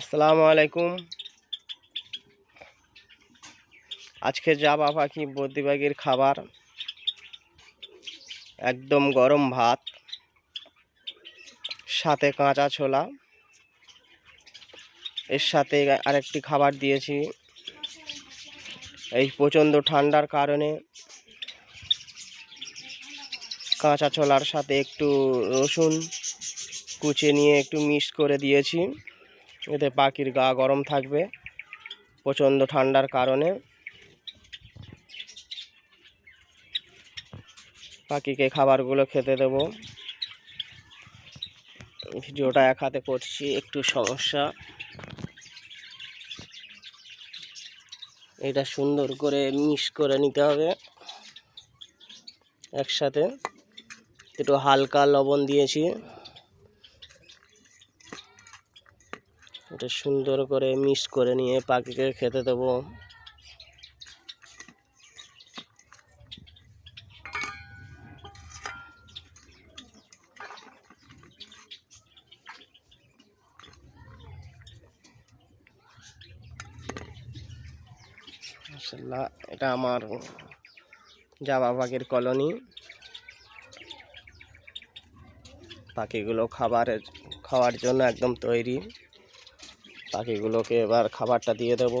আসসালামু আলাইকুম। আজকে জাবা পাখি বদ্যিবাগির খাবার? একদম গরম ভাত, সাথে কাঁচা ছোলা। এর সাথে আরেকটি খাবার দিয়েছি। এই প্রচণ্ড ঠান্ডার কারণে কাঁচা ছোলার সাথে একটু রসুন কুচে নিয়ে একটু মিক্স করে দিয়েছি। এতে পাখির গা গরম থাকবে প্রচণ্ড ঠান্ডার কারণে। পাখিকে খাবারগুলো খেতে দেব। ভিডিওটা এক হাতে করছি, একটু সমস্যা। এটা সুন্দর করে মিক্স করে নিতে হবে একসাথে। একটু হালকা লবণ দিয়েছি। এটা সুন্দর করে মিক্স করে নিয়ে পাখিকে খেতে দেবো। এটা আমার জাবা পাখির কলোনি। পাখিগুলো খাবারের খাওয়ার জন্য একদম তৈরি। পাখিগুলোকে এবার খাবারটা দিয়ে দেব।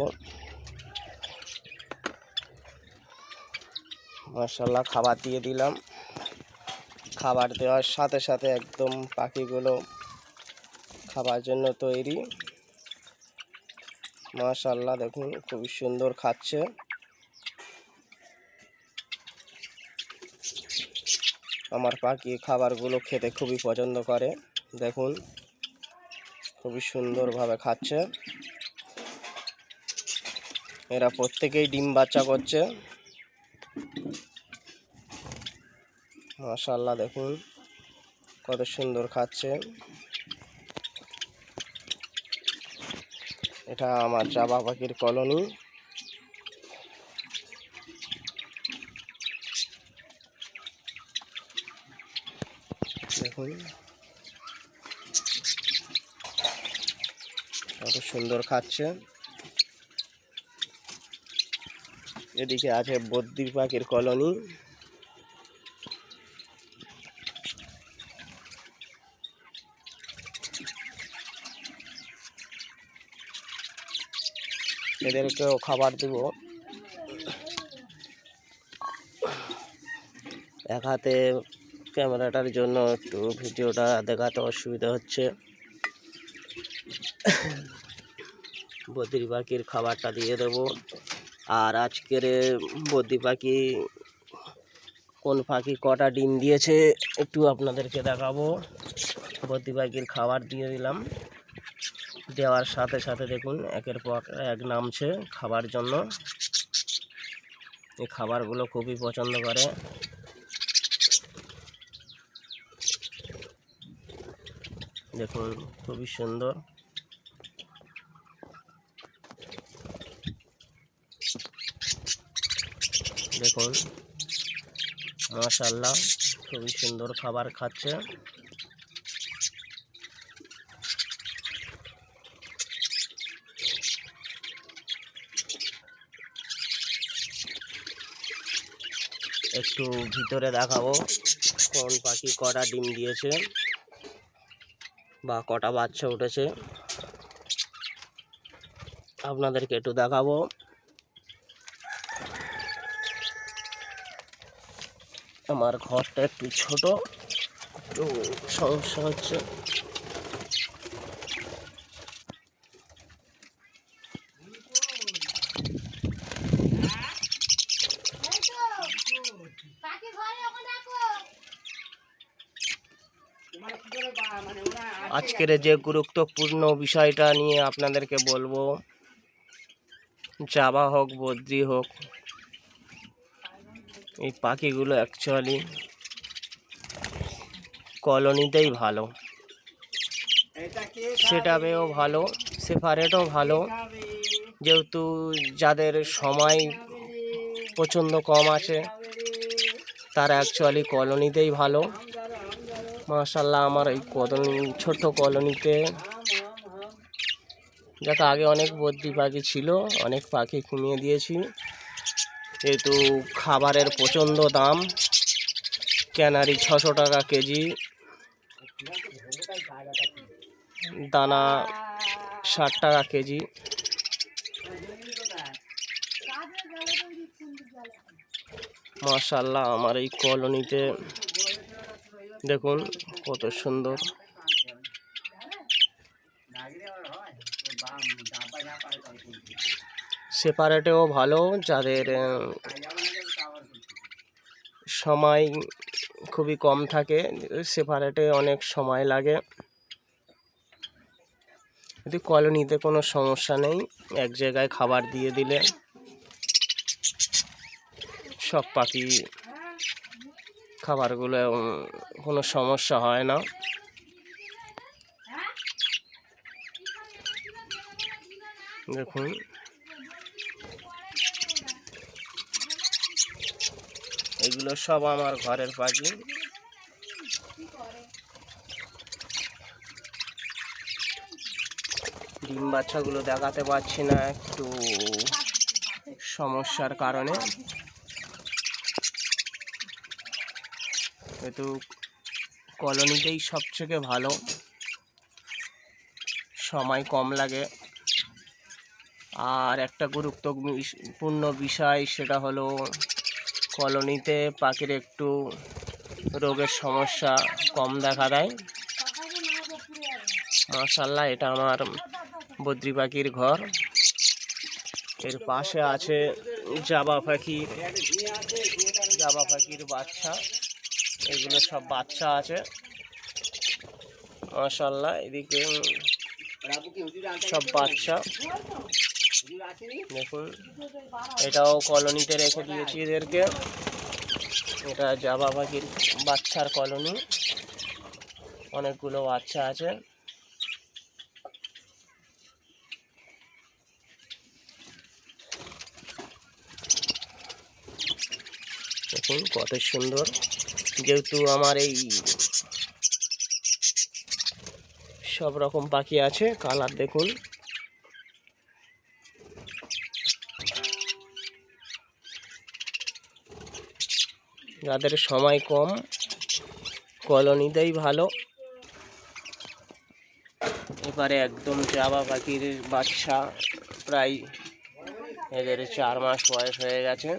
মাশাল্লাহ খাবার দিয়ে দিলাম। খাবার দেওয়ার সাথে সাথে একদম পাখিগুলো খাবার জন্য তৈরি। মাশাল্লাহ দেখুন খুবই সুন্দর খাচ্ছে। আমার পাখি খাবারগুলো খেতে খুবই পছন্দ করে, দেখুন। খুবই সুন্দরভাবে খাচ্ছে। এরা প্রত্যেকেই ডিম বাচ্চা করছে। মাশাল্লাহ দেখুন কত সুন্দর খাচ্ছে। এটা আমার চাবা পাখির কলোনি। দেখুন। কত সুন্দর খাচ্ছে। এদিকে আছে বদ্রি পাখির কলোনি। এদেরকেও খাবার দিব। এক হাতে ক্যামেরাটার জন্য একটু ভিডিওটা দেখাতে অসুবিধা হচ্ছে। বদ্রি পাখির খাবারটা দিয়ে দেবো। আর আজকের বদ্রি পাখি কোন পাখি কটা ডিম দিয়েছে একটু আপনাদেরকে দেখাবো। বদ্রি পাখির খাবার দিয়ে দিলাম। দেওয়ার সাথে সাথে দেখুন, একের পর এক নামছে খাবার জন্য। এই খাবারগুলো খুবই পছন্দ করে। দেখুন, খুবই সুন্দর। দেখুন। মাশাল্লাহ খুবই সুন্দর খাবার খাচ্ছে। একটু ভিতরে দেখাবো, কোন পাখি কটা ডিম দিয়েছে বা কটা বাচ্চা উঠেছে। আপনাদেরকে একটু দেখাবো। আমার ঘরটা একটু ছোট। একটু সমস্যা হচ্ছে। আজকের যে গুরুত্বপূর্ণ বিষয়টা নিয়ে আপনাদেরকে বলব জাবা হোক বদ্রি হোক এই পাখিগুলো অ্যাকচুয়ালি কলোনিতেই ভালো। সেটাবেও ভালো সেপারেটও ভালো। যেহেতু যাদের সময় প্রচণ্ড কম আছে, তারা অ্যাকচুয়ালি কলোনিতেই ভালো। মাশাল্লাহ আমার এই কলোনি, ছোট্ট কলোনিতে যাতে আগে অনেক বদ্রি পাখি ছিল, অনেক পাখি কমিয়ে দিয়েছি। যেহেতু খাবারের প্রচণ্ড দাম। ক্যানারি ছশো টাকা কেজি। দানা ষাট টাকা কেজি। মাশাল্লাহ, আমার এই কলোনিতে দেখুন কত সুন্দর। সেপারেটেও ভালো, যাদের সময় খুবই কম থাকে, সেপারেটে অনেক সময় লাগে। যদি কলোনিতে কোনো সমস্যা নেই, এক জায়গায় খাবার দিয়ে দিলে সব পাখি খাবারগুলো কোনো সমস্যা হয় না। দেখুন এগুলো সব আমার ঘরের পাখি। ডিম বাচ্চাগুলো দেখাতে পারছি না, একটু সমস্যার কারণে। কিন্তু কলোনিতেই সবথেকে ভালো। সময় কম লাগে। আর একটা গুরুত্বপূর্ণ বিষয় সেটা হলো কলোনিতে পাখির একটু রোগের সমস্যা কম দেখা দেয়। মাশাল্লাহ এটা আমার বদ্রি পাখির ঘর। এর পাশে আছে জাবা পাখির জাবা পাখির বাচ্চা। এগুলো সব বাচ্চা আছে। মাশাল্লাহ এদিকে সব বাচ্চা। দেখুন এটাও কলোনিতে রেখে দিয়েছি এদেরকে। এটা জাবা পাখির বাচ্চার কলোনি। অনেকগুলো বাচ্চা আছে। দেখুন, কত সুন্দর। যেহেতু আমার এই সব রকম পাখি আছে, কালার দেখুন। যাদের সময় কম, কলোনিতেই ভালো। এবারে একদম জাবা পাখির বাচ্চা, প্রায় এদের চার মাস বয়স হয়ে গেছে।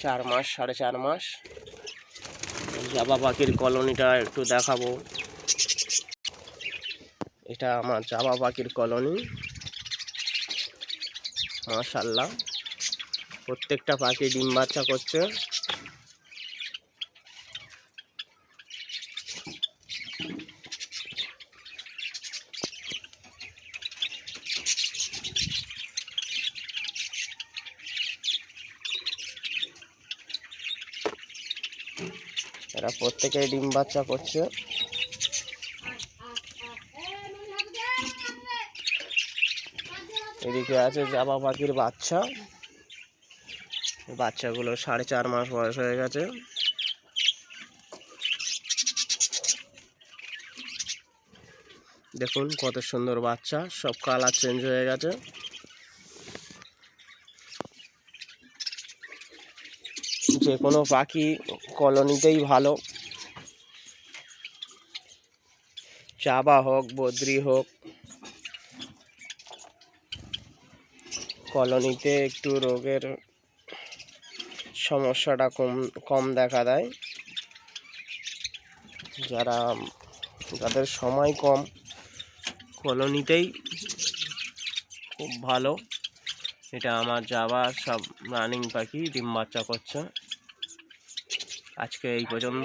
চার মাস, সাড়ে চার মাস। জাবা পাখির কলোনিটা একটু দেখাবো। এটা আমার জাবা পাখির কলোনি। মাশাল্লাহ প্রত্যেকটা পাখি ডিম বাচ্চা করছে। এরা প্রত্যেকেই ডিম বাচ্চা করছে। এদিকে আছে জাবা পাখির বাচ্চা। বাচ্চাগুলো সাড়ে চার মাস বয়স হয়ে গেছে। দেখুন কত সুন্দর বাচ্চা, সব কালার চেঞ্জ হয়ে গেছে। যে কোনো পাখি কলোনিতেই ভালো। চাবা হোক, বদ্রি হোক, কলোনিতে একটু রোগের সমস্যাটা কম কম দেখা দেয়। যারা, যাদের সময় কম, কলোনিতেই খুব ভালো। এটা আমার যাওয়া সব রানিং পাখি, ডিম বাচ্চা করছে। আজকে এই পর্যন্ত।